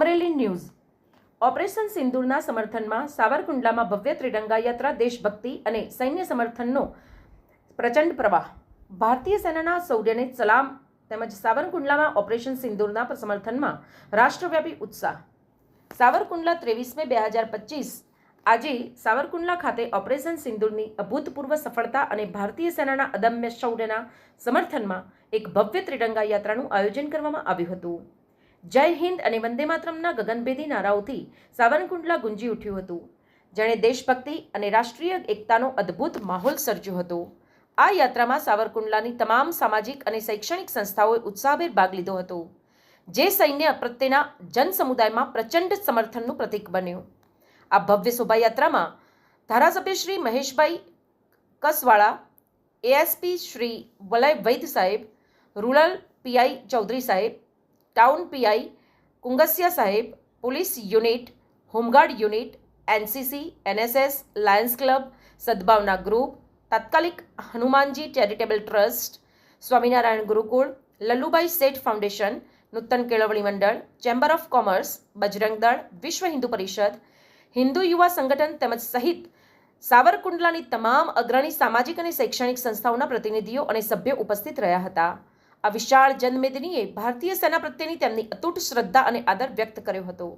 Amreli news. Operation સિંદૂરના સમર્થનમાં સાવરકુંડલામાં ભવ્ય ત્રિરંગા યાત્રા, દેશભક્તિ અને સૈન્ય સમર્થનનો પ્રચંડ પ્રવાહ. ભારતીય સેનાના શૌર્યને સલામ તેમજ સાવરકુંડલામાં ઓપરેશન સિંદૂરના સમર્થનમાં રાષ્ટ્રવ્યાપી ઉત્સાહ. સાવરકુંડલા ત્રેવીસ મે બે હજાર પચીસ, આજે સાવરકુંડલા ખાતે ઓપરેશન સિંદૂરની અભૂતપૂર્વ સફળતા અને ભારતીય સેનાના અદમ્ય શૌર્યના સમર્થનમાં એક ભવ્ય ત્રિરંગા યાત્રાનું આયોજન કરવામાં આવ્યું હતું. જય હિન્દ અને વંદે માતરમના ગગનભેદી નારાઓથી સાવરકુંડલા ગુંજી ઉઠ્યું હતું. જેણે દેશભક્તિ અને રાષ્ટ્રીય એકતાનો અદ્ભુત માહોલ સર્જ્યો હતો. આ યાત્રામાં સાવરકુંડલાની તમામ સામાજિક અને શૈક્ષણિક સંસ્થાઓએ ઉત્સાહભેર ભાગ લીધો હતો. જે સૈન્ય પ્રત્યેના જન સમુદાયમાં પ્રચંડ સમર્થનનું પ્રતીક બન્યું. આ ભવ્ય શોભાયાત્રામાં ધારાસભ્ય શ્રી મહેશભાઈ કસવાળા, એએસપી શ્રી વલય વૈદ સાહેબ, રૂરલ પીઆઈ ચૌધરી સાહેબ ટાઉન પીઆઈ કુંગસિયા સાહેબ police unit home guard unit NCC NSS lions club Sadbhavana group તાત્કાલિક Hanumanji charitable trust Swaminarayan Gurukul Lallubhai Sheth foundation Nutan કેળવણી મંડળ ચેમ્બર ઓફ કોમર્સ બજરંગ દળ વિશ્વ હિન્દુ પરિષદ હિન્દુ યુવા સંગઠન તેમજ સહિત સાવરકુંડલાની તમામ અગ્રણી સામાજિક અને શૈક્ષણિક સંસ્થાઓના પ્રતિનિધિઓ અને સભ્યો ઉપસ્થિત રહ્યા હતા આ વિશાળ જનમેદનીએ ભારતીય સેના પ્રત્યેની તેમની અતૂટ શ્રદ્ધા અને આદર વ્યક્ત કર્યો હતો.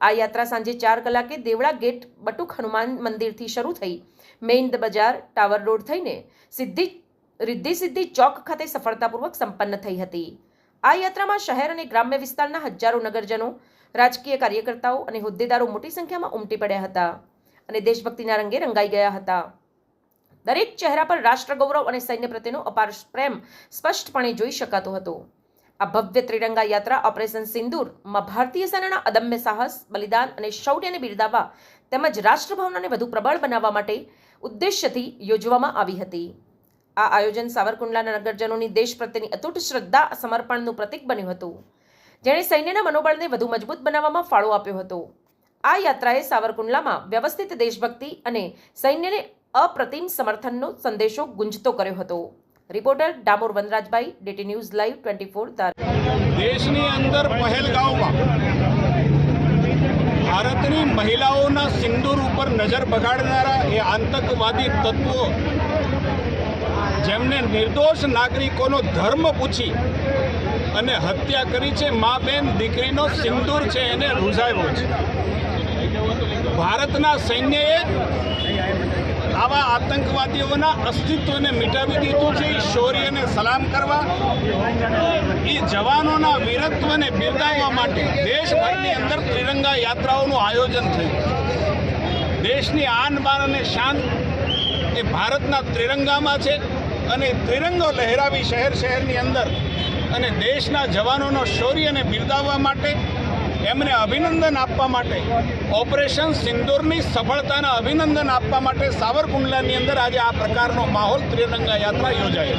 આ યાત્રા સાંજે ચાર કલાકે દેવળા ગેટ, બટુક હનુમાન મંદિરથી શરૂ થઈ, મેઇન બજાર, ટાવર રોડ થઈને સિદ્ધિ, રિદ્ધિ સિદ્ધિ ચોક ખાતે સફળતાપૂર્વક સંપન્ન થઈ હતી. આ યાત્રામાં શહેર અને ગ્રામ્ય વિસ્તારના હજારો નગરજનો, રાજકીય કાર્યકર્તાઓ અને હોદ્દેદારો મોટી સંખ્યામાં ઉમટી પડ્યા હતા અને દેશભક્તિના રંગે રંગાઈ ગયા હતા. દરેક ચહેરા પર રાષ્ટ્રગૌરવ અને સૈન્ય પ્રત્યેનો અપાર પ્રેમ સ્પષ્ટપણે જોઈ શકાતો હતો. આ ભવ્ય ત્રિરંગા યાત્રા ઓપરેશન સિંદૂરમાં ભારતીય સેનાના અદમ્ય સાહસ, બલિદાન અને શૌર્યને બિરદાવવા તેમજ રાષ્ટ્રભાવનાને વધુ પ્રબળ બનાવવા માટે ઉદ્દેશ્યથી યોજવામાં આવી હતી. આ આયોજન સાવરકુંડલાના નગરજનોની દેશ પ્રત્યેની અતૂટ શ્રદ્ધા, સમર્પણનું પ્રતીક બન્યું હતું. જેણે સૈન્યના મનોબળને વધુ મજબૂત બનાવવામાં ફાળો આપ્યો હતો. આ યાત્રાએ સાવરકુંડલામાં વ્યવસ્થિત દેશભક્તિ અને સૈન્યને અપ્રતિમ સમર્થનનો સંદેશો ગુંજતો કર્યો હતો. Reporter Damor Vanrajbhai, DT news live twenty four દેશની અંદર પહેલગાંવમાં ભારતની મહિલાઓના સિંદૂર ઉપર નજર બગાડનારા એ આતંકવાદી તત્વો, જેમને નિર્દોષ નાગરિકોનો ધર્મ પૂછી અને હત્યા કરી છે, મા બેન દીકરીનો સિંદૂર છે, એને રૂઝાવ્યો છે. ભારતના સૈન્યએ આવા આતંકવાદીઓના અસ્તિત્વને મિટાવી દીધું છે. એ શૌર્યને સલામ કરવા. એ જવાનોના વીરત્વને બિરદાવવા માટે દેશભરની અંદર ત્રિરંગા યાત્રાઓનું આયોજન થયું. દેશની આન બાન અને શાન એ ભારતના ત્રિરંગામાં છે અને ત્રિરંગો લહેરાવી શહેર શહેરની અંદર અને દેશના જવાનોનો શૌર્યને બિરદાવવા માટે એમને અભિનંદન આપવા માટે ઓપરેશન સિંદૂરની સફળતાના અભિનંદન આપવા માટે સાવરકુંડલાની અંદર આજે આ પ્રકારનો માહોલ ત્રિરંગા યાત્રા યોજાઈ